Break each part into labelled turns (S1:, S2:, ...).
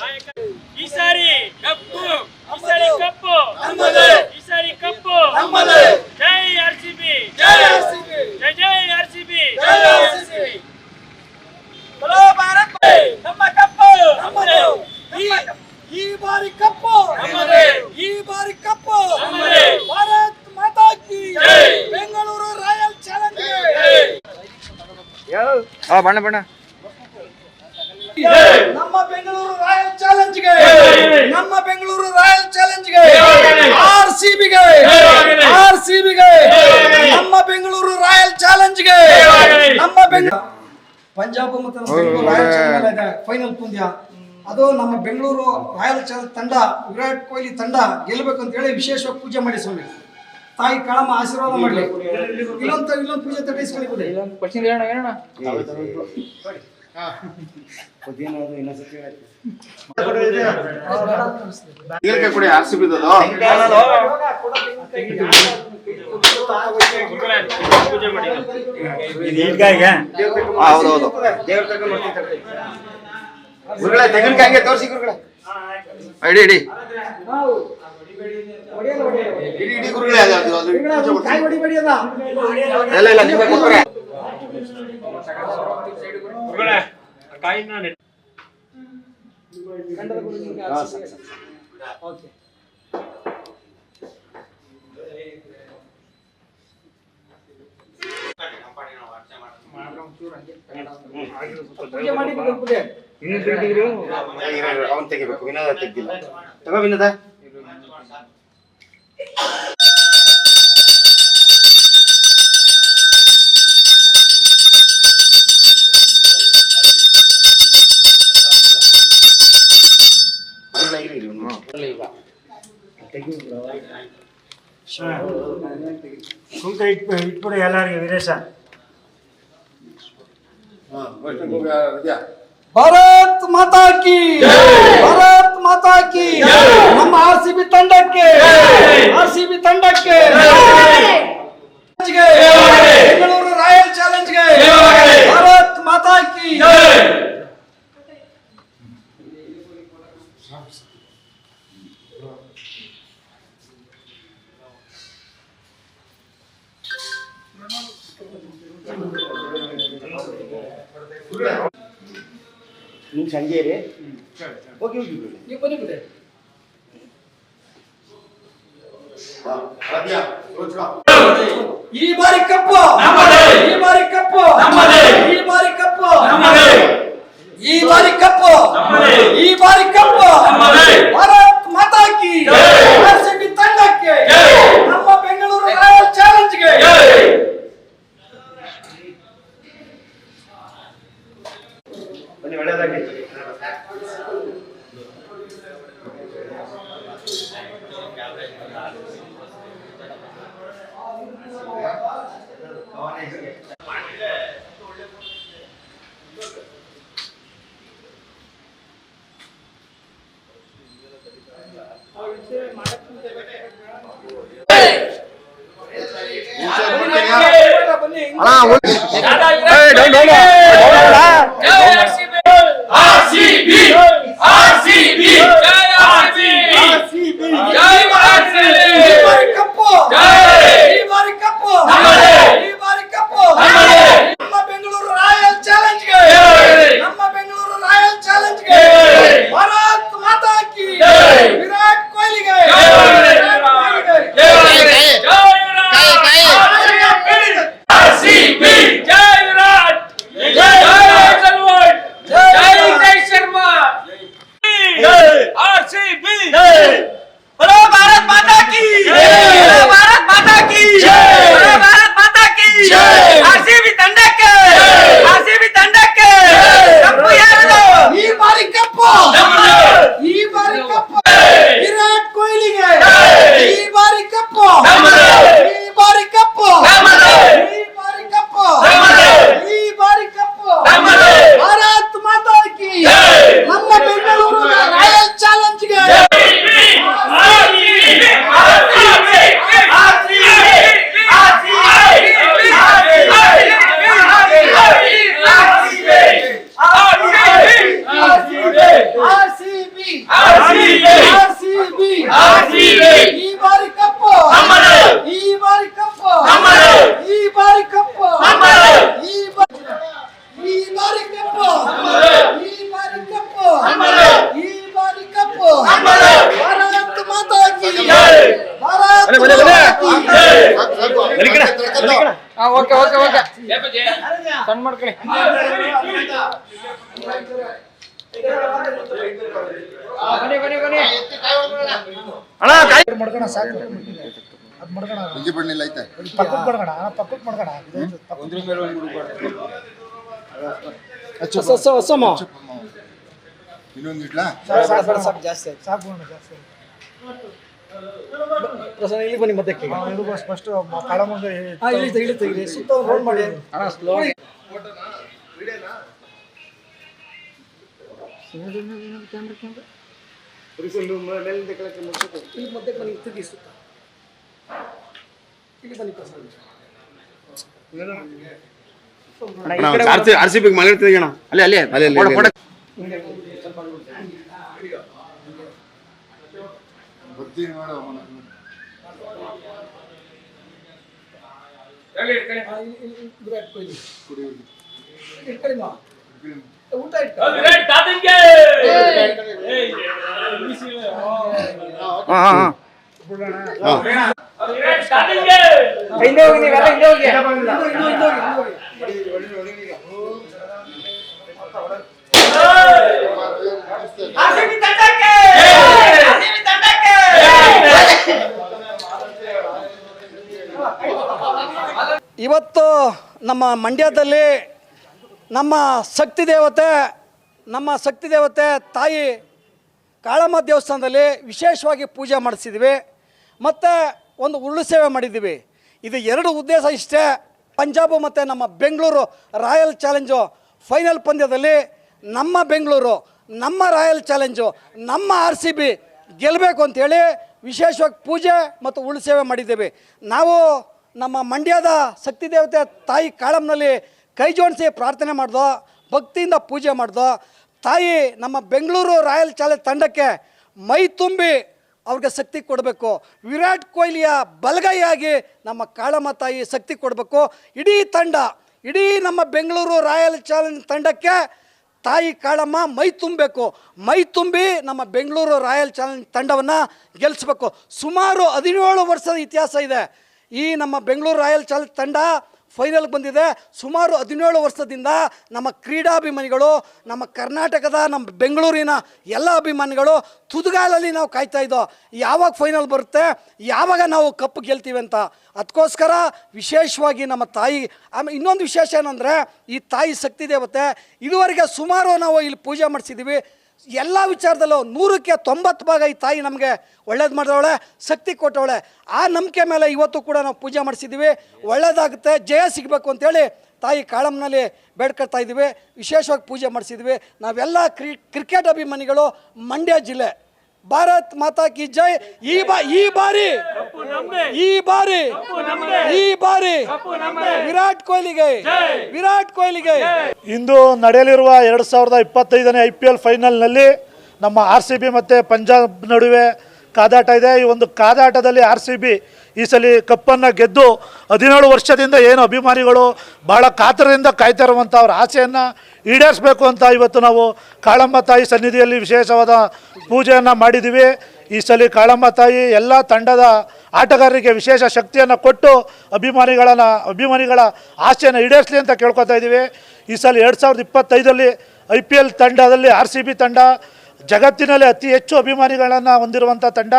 S1: ಈ
S2: ಸಾರಿ ಕಪ್ಪು
S1: ಈ ಸಾರಿ
S2: ಕಪ್ಪು. ಈ ಸಾರಿ ಕಪ್ಪು. ಜೈ ಆರ್ ಸಿ ಬಿ.
S1: ಜೈ
S2: ಜೈ ಆರ್ ಸಿ ಬಿ.
S1: ಭಾರತ್
S2: ನಮ್ಮ ಕಪ್ಪು.
S1: ಈ ಬಾರಿ ಕಪ್ಪು. ಈ ಬಾರಿ ಕಪ್ಪು. ಭಾರತ ಮಾತಾ ಕಿ ಬೆಂಗಳೂರು ರಾಯಲ್ ಚಾಲೆಂಜ್
S3: ಬಣ್ಣ ಬಣ್ಣ.
S1: ನಮ್ಮ ಬೆಂಗಳೂರು ರಾಯಲ್ ಚಾಲೆಂಜ್ಗೆ. ನಮ್ಮ ಬೆಂಗಳೂರು ರಾಯಲ್ ಚಾಲೆಂಜ್ಗೆ. ಆರ್ ಸಿ ಬಿಗೆ ಆರ್ ಸಿ ಬಿಗೆ ನಮ್ಮ ಬೆಂಗಳೂರು ರಾಯಲ್ ಚಾಲೆಂಜ್ಗೆ. ನಮ್ಮ ಬೆಂಗಳೂರು ಪಂಜಾಬ್ ಮತ್ತು ಫೈನಲ್ ಪಂದ್ಯ. ಅದು ನಮ್ಮ ಬೆಂಗಳೂರು ರಾಯಲ್ ಚಾಲೆಂಜ್ ತಂಡ ವಿರಾಟ್ ಕೊಹ್ಲಿ ತಂಡ ಗೆಲ್ಲಬೇಕು ಅಂತ ಹೇಳಿ ವಿಶೇಷವಾಗಿ ಪೂಜೆ ಮಾಡಿ ಸ್ವಾಮಿ. ತಾಯಿ ಕಳಮ ಆಶೀರ್ವಾದ ಮಾಡಲಿ. ಇಲ್ಲೊಂದು ಇಲ್ಲೊಂದು ಪೂಜೆ ತಟ್ಟಿಸ್ಕೊಳ್ಳಿ
S3: ಕೊಡಿ ಆರ್
S4: ಸಿ ಬಿದ್ದದು
S3: ಹೌದೌದು ಗುರುಗಳೇ ತೆಂಗಿನಕಾಯಿಗೆ ತೋರಿಸಿ ಗುರುಗಳೇ. ಇಡಿ ಇಡಿ ಇಡೀ ಇಡೀ ಗುರುಗಳೇ ಅದು
S1: ಇಲ್ಲ ನೀವೇ ಪೂಜೆ
S2: ಕೊಡಿ. ಕಾಯಿ ಹೊಡಿಬೇಡಿ
S1: ಅದ ಇಲ್ಲ ಇಲ್ಲ ನಿಮಗೆ ಕೊಡ್ತಾರೆ ಓಕೆ. ಪೂಜೆ ಮಾಡಿ ಪೂಜೆ
S3: ಅವನ್ ತೆಗಿಬೇಕು ವಿನೋದ ತೆಗ್ದಿಲ್ಲ. ತಗೋ ವಿನೋದ ಇಲ್ಲ, ಇಲ್ಲ, ಇಲ್ಲ, ಇವ್ನು.
S1: ಕುಂಕ
S5: ಇಟ್ಬಿ ಇಟ್ಬಿಡು ಎಲ್ಲರಿಗೆ ವೀರೇಶ.
S1: ಭಾರತ್ ಮಾತಾ ಕಿ ಭಾರತ್ ಮಾತಾ ಕಿ. ನಮ್ಮ ಆರ್ ಸಿ ಬಿ ತಂಡಕ್ಕೆ ಆರ್ ಸಿ ಬಿ ತಂಡಕ್ಕೆ.
S3: ನಿಮ್ ಸಂಜೆ ರೀ ಹೋಗಿ ಹೋಗಿ ಬಿಡಿ. ನೀವು
S1: ಬನ್ನಿ ಬಿಡಿ ಹಾ,
S3: ರಾಧ್ಯ, ರೋಜ್ಗ.
S1: ಈ ಬಾರಿ ಕಪ್ಪು ಈ ಬಾರಿ ಕಪ್ಪು ಈ ಬಾರಿ ಕಪ್ಪು ಈ ಬಾರಿ ಕಪ್ಪು ಈ ಬಾರಿ ಕಪ್ಪು ಭಾರತ್ ಮಾತಾ ಕಿ
S2: மேல
S5: ಸಣ್ಣ ಮಾಡ್ಕೊಳ್ಳಿ ಬನ್ನಿ ಬನ್ನಿ ಬನ್ನಿ ಅಣ್ಣ
S6: ಕಾಯಿ ಮಡ್ಕೋಣ ಸಾಕು. ಅದು ಮಡ್ಕೋಣ. ಬಿಜಿ
S4: ಬಣ್ಣಿಲ್ಲ ಐತೆ.
S1: ಪಕ್ಕಕ್ಕೆ
S6: ಮಡ್ಕೋಣ ಪಕ್ಕಕ್ಕೆ ಮಡ್ಕೋಣ
S1: ಹೊಸ ಹೊಸಮ
S4: ಇನ್ನೊಂದು ಇಡ್ಲಾ
S1: ಸಾಕು ಸಾಕು ಜಾಸ್ತಿ ಆಯ್ತು.
S6: ಸಾಕು ಅಣ್ಣ, ಜಾಸ್ತಿ ಆಯ್ತು.
S1: ಇಲ್ಲಿ ಬನ್ನಿ ಮಧ್ಯಕ್ಕೆ
S6: ಇದು ಫಸ್ಟ್ ಇಳಿತು
S1: ಇಳಿತು ಸುತ್ತ ಒಂದು ರೋಡ್ ಮಾಡಿ.
S5: ಅಣ್ಣ ಸ್ಲೋ
S1: ಇಲ್ಲಿ ಮಧ್ಯಕ್ಕೆ ಬನ್ನಿ ತಿರುಗಿ ಸುತ್ತ. ಇಲ್ಲಿ ಬನ್ನಿ ಪ್ರಸಾದ್.
S3: ಆರ್ ಸಿ ಬಿ ಮಳೆ ಅಣ್ಣ ಅಲ್ಲೇ ಅಲ್ಲಿ ಅಲ್ಲಿ ಕೊಡ ಕೊಡ
S4: ಬರ್ತೀನಿ ನೋಡು
S1: ಊಟ ಹಿಂದೆ ಹೋಗಿ ನೀವೆಲ್ಲ
S5: ಹಿಂದೆ ಹೋಗಿ.
S1: ಹಿಂದೆ- ಹಿಂದೆ ಹೋಗಿ, ಹಿಂದೆ ಹೋಗಿ.
S3: ಆರ್ಸಿಬಿ
S2: ತಂಡಕ್ಕೆ ಆರ್ಸಿಬಿ ತಂಡಕ್ಕೆ
S1: ಇವತ್ತು ನಮ್ಮ ಮಂಡ್ಯದಲ್ಲಿ ನಮ್ಮ ಶಕ್ತಿ ದೇವತೆ, ನಮ್ಮ ಶಕ್ತಿ ದೇವತೆ ತಾಯಿ ಕಾಳಮ್ಮ ದೇವಸ್ಥಾನದಲ್ಲಿ ವಿಶೇಷವಾಗಿ ಪೂಜೆ ಮಾಡಿಸಿದ್ವಿ. ಮತ್ತು ಒಂದು ಉರುಳು ಸೇವೆ ಮಾಡಿದ್ದೀವಿ ಇದು ಎರಡು ಉದ್ದೇಶ ಇಷ್ಟೇ. ಪಂಜಾಬು ಮತ್ತು ನಮ್ಮ ಬೆಂಗಳೂರು ರಾಯಲ್ ಚಾಲೆಂಜು ಫೈನಲ್ ಪಂದ್ಯದಲ್ಲಿ ನಮ್ಮ ಬೆಂಗಳೂರು, ನಮ್ಮ ರಾಯಲ್ ಚಾಲೆಂಜು, ನಮ್ಮ ಆರ್ ಸಿ ಬಿ ಗೆಲ್ಲಬೇಕು ಅಂಥೇಳಿ ವಿಶೇಷವಾಗಿ ಪೂಜೆ ಮತ್ತು ಉರುಳು ಸೇವೆ ಮಾಡಿದ್ದೇವೆ. ನಾವು ನಮ್ಮ ಮಂಡ್ಯದ ಶಕ್ತಿ ದೇವತೆ ತಾಯಿ ಕಾಳಮ್ಮನಲ್ಲಿ ಕೈ ಜೋಡಿಸಿ ಪ್ರಾರ್ಥನೆ ಮಾಡ್ದೋ, ಭಕ್ತಿಯಿಂದ ಪೂಜೆ ಮಾಡ್ದೋ, ತಾಯಿ ನಮ್ಮ ಬೆಂಗಳೂರು ರಾಯಲ್ ಚಾಲೆಂಜ್ ತಂಡಕ್ಕೆ ಮೈ ತುಂಬಿ ಅವ್ರಿಗೆ ಶಕ್ತಿ ಕೊಡಬೇಕು. ವಿರಾಟ್ ಕೊಹ್ಲಿಯ ಬಲಗೈಯಾಗಿ ನಮ್ಮ ಕಾಳಮ್ಮ ತಾಯಿ ಶಕ್ತಿ ಕೊಡಬೇಕು. ಇಡೀ ತಂಡ, ಇಡೀ ನಮ್ಮ ಬೆಂಗಳೂರು ರಾಯಲ್ ಚಾಲೆಂಜ್ ತಂಡಕ್ಕೆ ತಾಯಿ ಕಾಳಮ್ಮ ಮೈ ತುಂಬಬೇಕು. ಮೈ ತುಂಬಿ ನಮ್ಮ ಬೆಂಗಳೂರು ರಾಯಲ್ ಚಾಲೆಂಜ್ ತಂಡವನ್ನು ಗೆಲ್ಲಿಸ್ಬೇಕು ಸುಮಾರು ಹದಿನೇಳು ವರ್ಷದ ಇತಿಹಾಸ ಇದೆ. ಈ ನಮ್ಮ ಬೆಂಗಳೂರು ರಾಯಲ್ ಚಾಲೆಂಜ್ ತಂಡ ಫೈನಲ್ಗೆ ಬಂದಿದೆ. ಸುಮಾರು ಹದಿನೇಳು ವರ್ಷದಿಂದ ನಮ್ಮ ಕ್ರೀಡಾಭಿಮಾನಿಗಳು, ನಮ್ಮ ಕರ್ನಾಟಕದ ನಮ್ಮ ಬೆಂಗಳೂರಿನ ಎಲ್ಲ ಅಭಿಮಾನಿಗಳು ತುದುಗಾಲಲ್ಲಿ ನಾವು ಕಾಯ್ತಾ ಇದ್ದೋ, ಯಾವಾಗ ಫೈನಲ್ ಬರುತ್ತೆ, ಯಾವಾಗ ನಾವು ಕಪ್ ಗೆಲ್ತೀವಿ ಅಂತ. ಅದಕ್ಕೋಸ್ಕರ ವಿಶೇಷವಾಗಿ ನಮ್ಮ ತಾಯಿ ಆಮೇಲೆ ಇನ್ನೊಂದು ವಿಶೇಷ ಏನಂದರೆ, ಈ ತಾಯಿ ಶಕ್ತಿ ದೇವತೆ, ಇದುವರೆಗೆ ಸುಮಾರು ನಾವು ಇಲ್ಲಿ ಪೂಜೆ ಮಾಡಿಸಿದ್ದೀವಿ. ಎಲ್ಲ ವಿಚಾರದಲ್ಲೂ ನೂರಕ್ಕೆ ತೊಂಬತ್ತು ಭಾಗ ಈ ತಾಯಿ ನಮಗೆ ಒಳ್ಳೇದು ಮಾಡಿದವಳೆ, ಶಕ್ತಿ ಕೊಟ್ಟವಳೆ. ಆ ನಂಬಿಕೆ ಮೇಲೆ ಇವತ್ತು ಕೂಡ ನಾವು ಪೂಜೆ ಮಾಡಿಸಿದ್ದೀವಿ ಒಳ್ಳೇದಾಗುತ್ತೆ, ಜಯ ಸಿಗಬೇಕು ಅಂತೇಳಿ ತಾಯಿ ಕಾಳಮ್ಮನಲ್ಲಿ ಬೇಡ್ಕೊಳ್ತಾ ಇದ್ದೀವಿ. ವಿಶೇಷವಾಗಿ ಪೂಜೆ ಮಾಡಿಸಿದ್ವಿ. ನಾವೆಲ್ಲ ಕ್ರಿ, ಕ್ರಿಕೆಟ್ ಅಭಿಮಾನಿಗಳು ಮಂಡ್ಯ ಜಿಲ್ಲೆ. ಭಾರತ್ ಮಾತಾ ಕಿ ಜೈ. ಈ ಬಾ, ಈ ಬಾರಿ ಈ ಬಾರಿ ಈ ಬಾರಿ ವಿರಾಟ್ ಕೊಹ್ಲಿಗೆ ವಿರಾಟ್ ಕೊಹ್ಲಿಗೆ.
S6: ಇಂದು ನಡೆಯಲಿರುವ ಎರಡು ಸಾವಿರದ ಇಪ್ಪತ್ತೈದನೇ ಐ ಪಿ ಎಲ್ ಫೈನಲ್ನಲ್ಲಿ ನಮ್ಮ ಆರ್ ಸಿ ಬಿ ಮತ್ತು ಪಂಜಾಬ್ ನಡುವೆ ಕಾದಾಟ ಇದೆ. ಈ ಒಂದು ಕಾದಾಟದಲ್ಲಿ ಆರ್ ಸಿ ಬಿ ಈ ಸಲ ಕಪ್ಪನ್ನು ಗೆದ್ದು ಹದಿನೇಳು ವರ್ಷದಿಂದ ಏನು ಅಭಿಮಾನಿಗಳು ಭಾಳ ಕಾತರದಿಂದ ಕಾಯ್ತಾ ಇರುವಂಥ ಅವರ ಆಸೆಯನ್ನು ಈಡೇರಿಸಬೇಕು ಅಂತ ಇವತ್ತು ನಾವು ಕಾಳಮ್ಮ ತಾಯಿ ಸನ್ನಿಧಿಯಲ್ಲಿ ವಿಶೇಷವಾದ ಪೂಜೆಯನ್ನು ಮಾಡಿದ್ದೀವಿ. ಈ ಸಲ ಕಾಳಮ್ಮ ತಾಯಿ ಎಲ್ಲ ತಂಡದ ಆಟಗಾರರಿಗೆ ವಿಶೇಷ ಶಕ್ತಿಯನ್ನು ಕೊಟ್ಟು ಅಭಿಮಾನಿಗಳನ್ನು, ಅಭಿಮಾನಿಗಳ ಆಸೆಯನ್ನು ಈಡೇರಿಸಲಿ ಅಂತ ಕೇಳ್ಕೊತಾ ಇದ್ದೀವಿ. ಈ ಸಲ ಎರಡು ಸಾವಿರದ ಇಪ್ಪತ್ತೈದರಲ್ಲಿ ಐ ಪಿ ಎಲ್ ತಂಡದಲ್ಲಿ ಆರ್ ಸಿ ಬಿ ತಂಡ ಜಗತ್ತಿನಲ್ಲಿ ಅತಿ ಹೆಚ್ಚು ಅಭಿಮಾನಿಗಳನ್ನು ಹೊಂದಿರುವಂಥ ತಂಡ.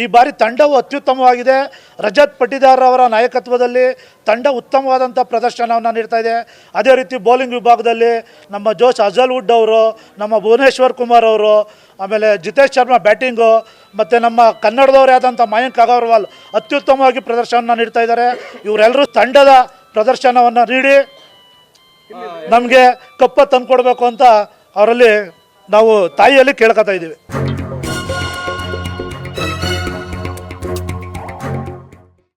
S6: ಈ ಬಾರಿ ತಂಡವು ಅತ್ಯುತ್ತಮವಾಗಿದೆ. ರಜತ್ ಪಟ್ಟಿದಾರ್ ಅವರ ನಾಯಕತ್ವದಲ್ಲಿ ತಂಡ ಉತ್ತಮವಾದಂಥ ಪ್ರದರ್ಶನವನ್ನು ನೀಡ್ತಾ ಇದೆ. ಅದೇ ರೀತಿ ಬೌಲಿಂಗ್ ವಿಭಾಗದಲ್ಲಿ ನಮ್ಮ ಜೋಶ್ ಅಜಲ್ವುಡ್ ಅವರು, ನಮ್ಮ ಭುವನೇಶ್ವರ್ ಕುಮಾರ್ ಅವರು, ಆಮೇಲೆ ಜಿತೇಶ್ ಶರ್ಮಾ ಬ್ಯಾಟಿಂಗು ಮತ್ತು ನಮ್ಮ ಕನ್ನಡದವರೇ ಆದಂಥ ಮಯಾಂಕ್ ಅಗರ್ವಾಲ್ ಅತ್ಯುತ್ತಮವಾಗಿ ಪ್ರದರ್ಶನವನ್ನು ನೀಡ್ತಾ ಇದ್ದಾರೆ. ಇವರೆಲ್ಲರೂ ತಂಡದ ಪ್ರದರ್ಶನವನ್ನು ನೀಡಿ ನಮಗೆ ಕಪ್ಪ ತಂದುಕೊಡ್ಬೇಕು ಅಂತ ಅವರಲ್ಲಿ ನಾವು ತಾಯಿಯಲ್ಲಿ ಕೇಳ್ಕೊತಾ ಇದ್ದೀವಿ.